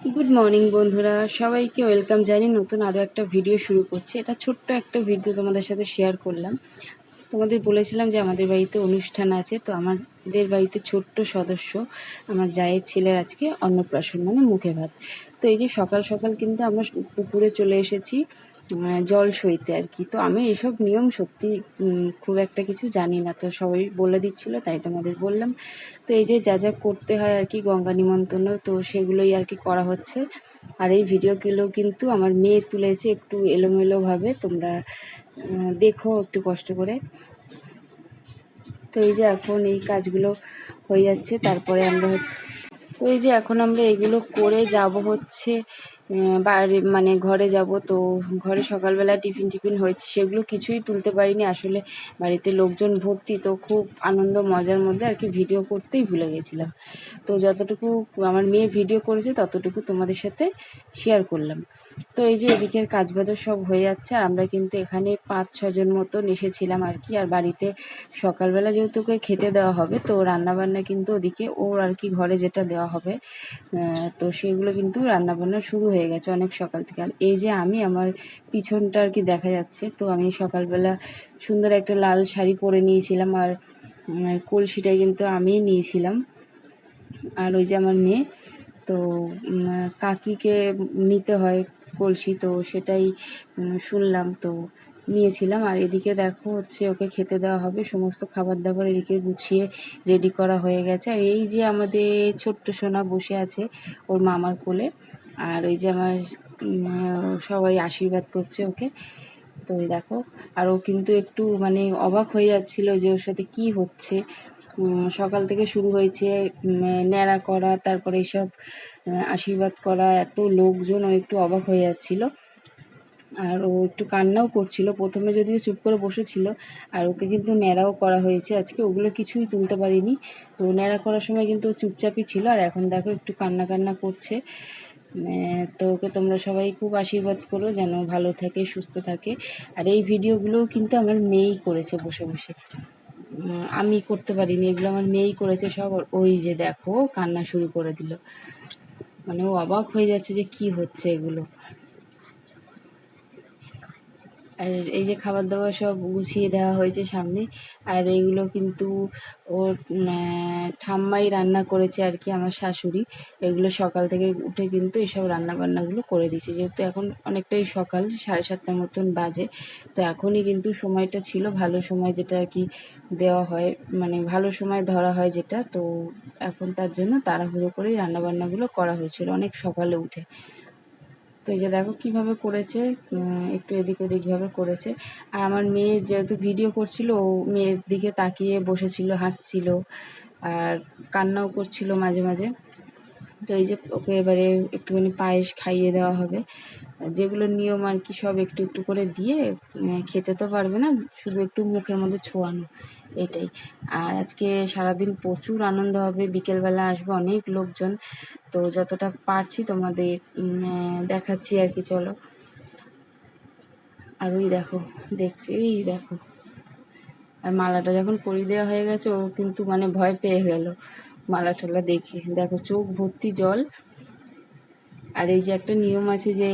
Good morning বন্ধুরা। সবাইকে welcome জানি নতুন আরও একটা ভিডিও শুরু করছি। এটা ছোট্ট একটা ভিডিও তোমাদের সাথে শেয়ার করলাম। তোমাদের বলেছিলাম যে আমাদের বাড়িতে অনুষ্ঠান আছে, তো আমাদের বাড়িতে ছোট্ট সদস্য, আমার জায়ের ছেলের আজকে অন্নপ্রাশন মানে মুখে ভাত। তো এই যে সকাল সকাল কিন্তু আমরা পুকুরে চলে এসেছি। জল সইতে আর কি। তো আমি এসব নিয়ম সত্যি খুব একটা কিছু জানি না। তো সবাই বলে দিচ্ছিল, তাই তোমাদের বললাম। তো এই যে যা যা করতে হয় আর কি, গঙ্গা নিমন্ত্রণ, তো সেগুলোই আর কি করা হচ্ছে। আর এই ভিডিওগুলো কিন্তু আমার মেয়ে তুলেছে একটু এলোমেলোভাবে, তোমরা দেখো একটু কষ্ট করে। তো এই যে এখন এই কাজগুলো হয়ে যাচ্ছে, তারপরে আমরা তো এই যে এখন আমরা এগুলো করে যাব হচ্ছে বাড়ি মানে ঘরে যাব, তো ঘরে সকালবেলা টিফিন টিফিন হয়েছে, সেগুলো কিছুই তুলতে পারিনি। আসলে বাড়িতে লোকজন ভর্তি, তো খুব আনন্দ, মজার মধ্যে আর কি ভিডিও করতেই ভুলে গেছিলাম। তো যতটুকু আমার মেয়ে ভিডিও করেছে, ততটুকু তোমাদের সাথে শেয়ার করলাম। তো এই যে এদিকের কাজ বাজও সব হয়ে যাচ্ছে, আর আমরা কিন্তু এখানে পাঁচ, ছজন মতন এসেছিলাম আর কি। আর বাড়িতে সকালবেলা যেহেতু খেতে দেওয়া হবে, তো রান্নাবান্না কিন্তু ওদিকে ওর আর কি ঘরে যেটা দেওয়া হবে তো সেগুলো কিন্তু রান্নাবান্না শুরু হয়ে গেছে অনেক সকাল থেকে। আর এই যে আমি, আমার পিছনটা আর কি দেখা যাচ্ছে, তো আমি সকালবেলা সুন্দর একটা লাল শাড়ি পরে নিয়েছিলাম আর কলসিটা কিন্তু আমিই নিয়েছিলাম। আর ওই যে আমার মেয়ে, তো কাকিকে নিতে হয় কলসি, তো সেটাই শুনলাম, তো নিয়েছিলাম। আর এদিকে দেখো হচ্ছে ওকে খেতে দেওয়া হবে, সমস্ত খাবার দাবার এদিকে গুছিয়ে রেডি করা হয়ে গেছে। আর এই যে আমাদের ছোট্ট সোনা বসে আছে ওর মামার কোলে আর ওই যে আমার সবাই আশীর্বাদ করছে ওকে। তো এই দেখো, আর ও কিন্তু একটু মানে অবাক হয়ে যাচ্ছিল যে ওর সাথে কি হচ্ছে। সকাল থেকে শুরু হয়েছে ন্যাড়া করা, তারপরে এইসব আশীর্বাদ করা, এত লোকজন, ও একটু অবাক হয়ে যাচ্ছিল। আর ও একটু কান্নাও করছিল, প্রথমে যদিও চুপ করে বসেছিল, আর ওকে কিন্তু ন্যাড়াও করা হয়েছে। আজকে ওগুলো কিছুই তুলতে পারিনি। তো ন্যাড়া করার সময় কিন্তু চুপচাপই ছিল, আর এখন দেখো একটু কান্না কান্না করছে। তো ওকে তোমরা সবাই খুব আশীর্বাদ করো যেন ভালো থাকে, সুস্থ থাকে। আর এই ভিডিওগুলোও কিন্তু আমার মেয়েই করেছে বসে বসে। আমি করতে পারিনি, এগুলো আমার মেয়েই করেছে সব। ওই যে দেখো, কান্না শুরু করে দিল। মানে ও অবাক হয়ে যাচ্ছে যে কি হচ্ছে এগুলো। আর এই যে খাবার দাবার সব গুছিয়ে দেওয়া হয়েছে সামনে। আর এইগুলো কিন্তু ওর ঠাম্মাই রান্না করেছে আর কি, আমার শাশুড়ি। এগুলো সকাল থেকে উঠে কিন্তু এইসব রান্না বান্নাগুলো করে দিয়েছে। যেহেতু এখন অনেকটাই সকাল, সাড়ে সাতটার মতন বাজে, তো এখনই কিন্তু সময়টা ছিল, ভালো সময় যেটা আর কি দেওয়া হয় মানে ভালো সময় ধরা হয় যেটা, তো এখন তার জন্য তাড়াহুড়ো করেই রান্না বান্নাগুলো করা হয়েছিল অনেক সকালে উঠে। এই যে দেখো কীভাবে করেছে একটু এদিক ওদিকভাবে করেছে। আর আমার মেয়ে যেহেতু ভিডিও করছিল, ও মেয়ের দিকে তাকিয়ে বসেছিল, হাসছিল, আর কান্নাও করছিল মাঝে মাঝে। তো এই যে ওকে এবারে একটুখানি পায়েস খাইয়ে দেওয়া হবে। যেগুলো নিয়ম আর কি সব একটু একটু করে দিয়ে খেতে তো পারবে না, শুধু একটু মুখের মধ্যে ছোঁয়ানো, এটাই। আর আজকে সারাদিন প্রচুর আনন্দ হবে, বিকেলবেলা আসবে অনেক লোকজন, তো যতটা পারছি তোমাদের দেখাচ্ছি আর কি, চলো। আর ওই দেখো, দেখছি, এই দেখো। আর মালাটা যখন পরিয়ে দেওয়া হয়ে গেছে, ও কিন্তু মানে ভয় পেয়ে গেল। মালা টালা দেখে। দেখো, চোখ ভর্তি জল। আর এই যে একটা নিয়ম আছে যে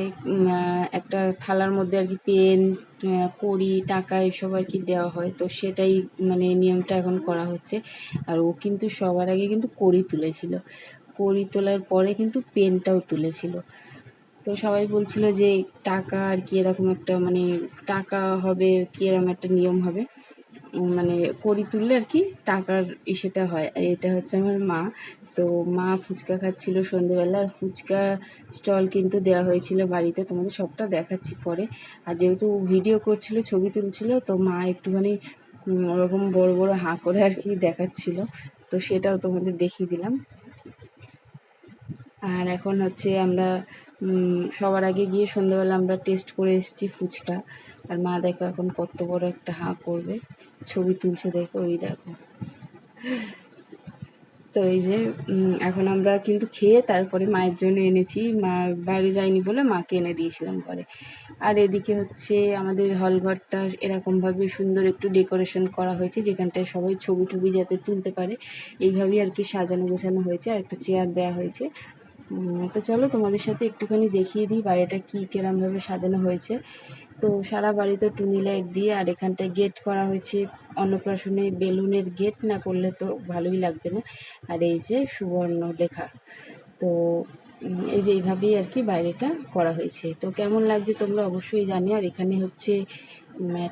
একটা থালার মধ্যে আর কি পেন কড়ি, টাকা এসব আর কি দেওয়া হয়। তো সেটাই মানে নিয়মটা এখন করা হচ্ছে। আর ও কিন্তু সবার আগে কিন্তু কড়ি তুলেছিল। কড়ি তোলার পরে কিন্তু পেনটাও তুলেছিল। তো সবাই বলছিল যে, টাকা আর কি এরকম একটা মানে টাকা হবে কি এরকম একটা নিয়ম হবে। মানে করি তুললে আর কি টাকার ইসেটা হয়। আর এটা হচ্ছে আমার মা। তো মা ফুচকা খাচ্ছিল সন্ধেবেলা। আর ফুচকা স্টল কিন্তু দেওয়া হয়েছিল বাড়িতে। তোমাদের সবটা দেখাচ্ছি পরে। আর যেহেতু ভিডিও করছিল, ছবি তুলছিল, তো মা একটুখানি ওরকম বড় বড় হাঁ করে আর কি দেখাচ্ছিল। তো সেটাও তোমাদের দেখিয়ে দিলাম। আর এখন হচ্ছে আমরা সবার আগে গিয়ে সন্ধ্যাবেলা আমরা টেস্ট করে এসেছি ফুচকা। আর মা দেখো এখন কত বড় একটা হাঁ করবে। ছবি তুলছে দেখো ওই দেখো। তো এই যে এখন আমরা কিন্তু খেয়ে তারপরে মায়ের জন্য এনেছি। মা বাইরে যায়নি বলে মাকে এনে দিয়েছিলাম ঘরে। আর এদিকে হচ্ছে আমাদের হলঘরটা এরকমভাবে সুন্দর একটু ডেকোরেশন করা হয়েছে, যেখানটায় সবাই ছবি টবি যাতে তুলতে পারে। এইভাবেই আর কি সাজানো গোছানো হয়েছে। আর একটা চেয়ার দেওয়া হয়েছে। তো চলো তোমাদের সাথে একটুখানি দেখিয়ে দিই বাড়িটা কী কেরমভাবে সাজানো হয়েছে। তো সারা বাড়ি তো টুনি লাইট দিয়ে, আর এখানটায় গেট করা হয়েছে অন্নপ্রাশনে বেলুনের গেট, না করলে তো ভালোই লাগবে না। আর এই যে সুবর্ণ লেখা। তো এই যে এইভাবেই আর কি বাইরেটা করা হয়েছে। তো কেমন লাগছে তোমরা অবশ্যই জানি আর এখানে হচ্ছে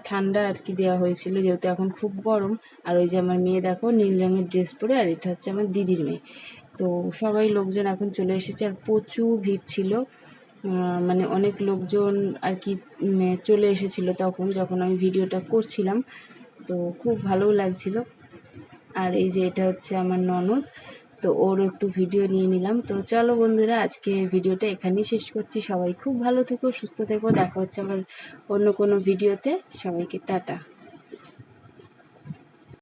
ঠান্ডা আর কি দেওয়া হয়েছিল, যেহেতু এখন খুব গরম। আর ওই যে আমার মেয়ে দেখো, নীল রঙের ড্রেস পরে, আর এটা হচ্ছে আমার দিদির মেয়ে। তো সবাই লোকজন এখন চলে এসেছে আর প্রচুর ভিড় ছিল। মানে অনেক লোকজন আর কি চলে এসেছিল তখন যখন আমি ভিডিওটা করছিলাম। তো খুব ভালোও লাগছিল। আর এই যে এটা হচ্ছে আমার ননদ, তো ওর একটু ভিডিও নিয়ে নিলাম। তো চলো বন্ধুরা আজকে ভিডিওটা এখানেই শেষ করছি। সবাই খুব ভালো থেকো, সুস্থ থেকো। দেখা হচ্ছে আবার অন্য কোনো ভিডিওতে। সবাইকে টাটা।